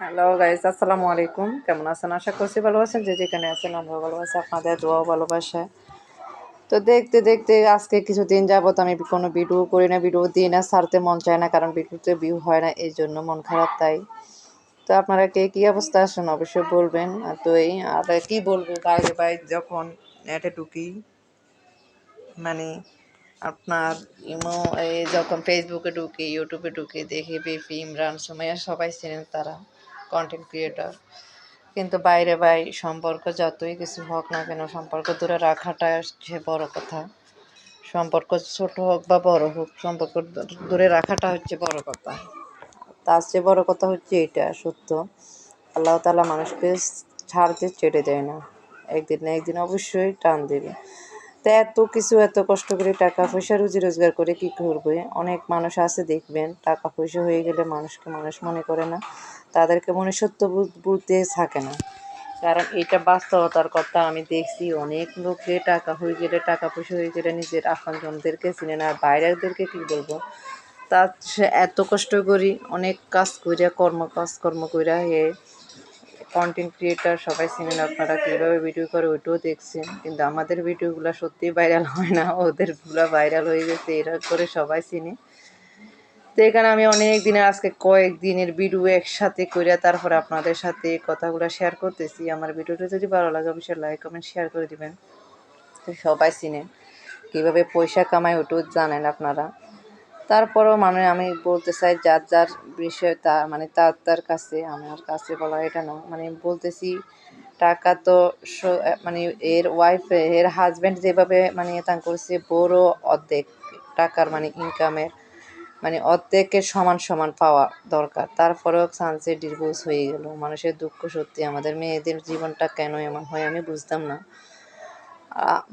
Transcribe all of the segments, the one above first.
Hello guys আসসালামু আলাইকুম কেমন আছেন? আশা করছি ভালো আছেন। যে যেখানে আছেন আমরা ভালো আছি। আপনাদের দোয়া ভালোবাসা। তো দেখতে দেখতে আজকে কিছুদিন যাবত আমি কোনো ভিডিও করি না, ভিডিও দিই না সারতে মন চায় না, কারণ ভিডিওতে ভিউ হয় না, এই জন্য মন খারাপ তাই। তো আপনারা কে, কী অবস্থা আসেন অবশ্যই বলবেন। তো এই, আর কী বলব, বাইরে বাইরে যখন নেটে ঢুকি মানে আপনার ইমো, এই যখন ফেসবুকে ঢুকি ইউটিউবে ঢুকি, দেখি বিপি ইমরান, সুমাইয়া সবাই চেনেন তারা কন্টেন্ট ক্রিয়েটর কিন্তু বাইরে বাই সম্পর্ক যতই কিছু হোক না কেন, সম্পর্ক দূরে রাখাটা হচ্ছে বড় কথা। সম্পর্ক ছোট হোক বা বড় হোক, সম্পর্ক দূরে রাখাটা হচ্ছে বড় কথা। তার চেয়ে বড় কথা হচ্ছে এটা সত্য। আল্লাহ তালা মানুষকে ছাড়তে ছেড়ে দেয় না, একদিন না একদিন অবশ্যই টান দেবে। তো এত কিছু, এত কষ্ট করে টাকা পয়সা রুজি রোজগার করে কি করবে? অনেক মানুষ আছে, দেখবেন টাকা পয়সা হয়ে গেলে মানুষকে মানুষ মনে করে না। তাদেরকে মনুষ্যত্ব বলতে থাকে না। কারণ এটা বাস্তবতার কথা, আমি দেখছি অনেক লোকে টাকা হয়ে গেলে টাকা পয়সা হয়ে গেলে নিজের আপনজনদেরকে চিনে না, আর বাইরেরদেরকে কী বলব? তা এত কষ্ট করি, অনেক কাজ করিয়া কর্ম কাজ কর্ম করিয়া হে কন্টেন্ট ক্রিয়েটার সবাই চিনেন আপনারা কীভাবে ভিডিও করে ওইটাও দেখছেন। কিন্তু আমাদের ভিডিওগুলো সত্যিই ভাইরাল হয় না, ওদেরগুলো ভাইরাল হয়ে গেছে, এরা করে সবাই চিনে। তো এখানে আমি অনেক দিনের, আজকে কয়েক দিনের ভিডিও একসাথে করে তারপরে আপনাদের সাথে কথাগুলো শেয়ার করতেছি। আমার ভিডিওটা যদি ভালো লাগে, অবশ্যই লাইক কমেন্ট শেয়ার করে দিবেন। তো সবাই চিনেন কীভাবে পয়সা কামায় ওটাও জানেন আপনারা। তারপরও মানে আমি বলতে চাই, যার যার বিষয় তা মানে তার তার কাছে, আমার কাছে বলা এটা না। মানে বলতেছি, টাকা তো মানে এর ওয়াইফ এর হাজব্যান্ড যেভাবে মানে তা করছে, বড় অর্ধেক টাকার মানে ইনকামের মানে অর্ধেকের সমান সমান পাওয়া দরকার। তারপরেও চান্সে ডিভোর্স হয়ে গেল। মানুষের দুঃখ সত্যি আমাদের মেয়েদের জীবনটা কেন এমন হয় আমি বুঝতাম না।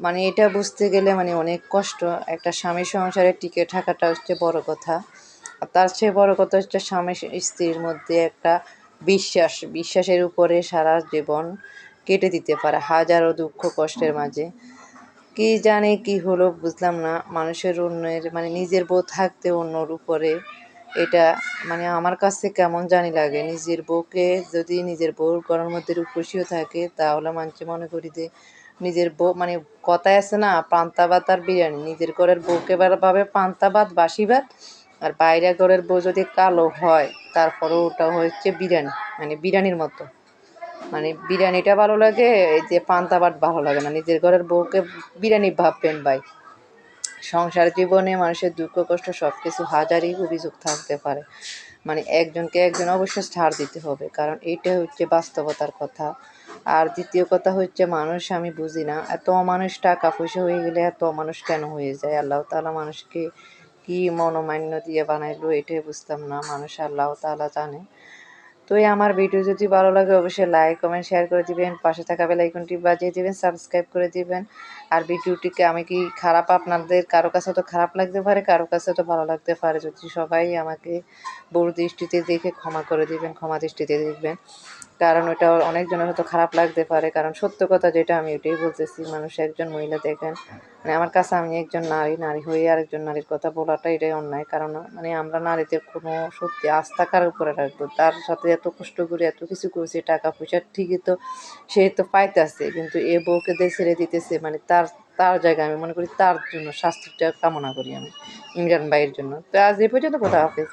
মানে এটা বুঝতে গেলে মানে অনেক কষ্ট। একটা স্বামী সংসারে টিকে থাকাটা হচ্ছে বড় কথা। আর তার চেয়ে বড় কথা হচ্ছে স্বামী স্ত্রীর মধ্যে একটা বিশ্বাস, বিশ্বাসের উপরে সারা জীবন কেটে দিতে পারে হাজারো দুঃখ কষ্টের মাঝে। কি জানে কি হলো বুঝলাম না। মানুষের অন্যের মানে নিজের বউ থাকতে অন্যর উপরে এটা মানে আমার কাছে কেমন জানি লাগে। নিজের বউকে যদি নিজের বউর ঘরের মধ্যে রূপসীও থাকে তাহলে মানুষ মনে করি যে নিজের বউ মানে কথায় আছে না পান্তা ভাত আর বিরিয়ানি। নিজের ঘরের বউকে ভাবে পান্তা ভাত বাসি ভাত আর বাইরে ঘরের বউ যদি কালো হয় তারপরে ওটা হচ্ছে বিরিয়ানি মানে বিরিয়ানির মতো। মানে বিরিয়ানিটা ভালো লাগে, এই যে পান্তা ভাত ভালো লাগে না। নিজের ঘরের বউকে বিরিয়ানি ভাববেন ভাই। সংসার জীবনে মানুষের দুঃখ, কষ্ট সব কিছু হাজারই অভিযোগ থাকতে পারে। মানে একজনকে একজন অবশ্যই ছাড় দিতে হবে, কারণ এটা হচ্ছে বাস্তবতার কথা। আর দ্বিতীয় কথা হচ্ছে, মানুষ আমি বুঝি না, এত মানুষ টাকা পয়সা হয়ে গেলে এত মানুষ কেন হয়ে যায়? আল্লাহ তালা মানুষকে কি মনোমান্য দিয়ে বানাইলো এটাই বুঝতাম না, মানুষ আল্লাহ তালা জানে। তো এই আমার ভিডিও যদি ভালো লাগে, অবশ্যই লাইক কমেন্ট শেয়ার করে দিবেন। পাশে থাকা বেলাইকনটি বাজিয়ে দিবেন সাবস্ক্রাইব করে দিবেন। আর ভিডিওটিকে আমি কি খারাপ আপনাদের, কারও কাছে তো খারাপ লাগতে পারে, কারও কাছে তো ভালো লাগতে পারে। যদি সবাই আমাকে বড় দৃষ্টিতে দেখে ক্ষমা করে দিবেন, ক্ষমা দৃষ্টিতে দেখবেন। কারণ ওটা অনেকজনের হয়তো খারাপ লাগতে পারে। কারণ সত্য কথা যেটা আমি ওইটাই বলতেছি, মানুষ একজন মহিলা দেখেন মানে আমার কাছে আমি একজন নারী নারী হয়ে আরেকজন নারীর কথা বলাটা এটাই অন্যায়। কারণ মানে আমরা নারীদের কোনো সত্যি আস্থা কার উপরে রাখব? তার সাথে এত কষ্ট করে এত কিছু করেছে, টাকা পয়সা ঠিকই তো সে তো পাইতেছে, কিন্তু এ বউকে দিয়ে ছেড়ে দিতেছে মানে তার তার জায়গায় আমি মনে করি তার জন্য শাস্তিটা কামনা করি আমি, ইমরান ভাইয়ের জন্য। তো আজ এ পর্যন্ত কথা হাফেজ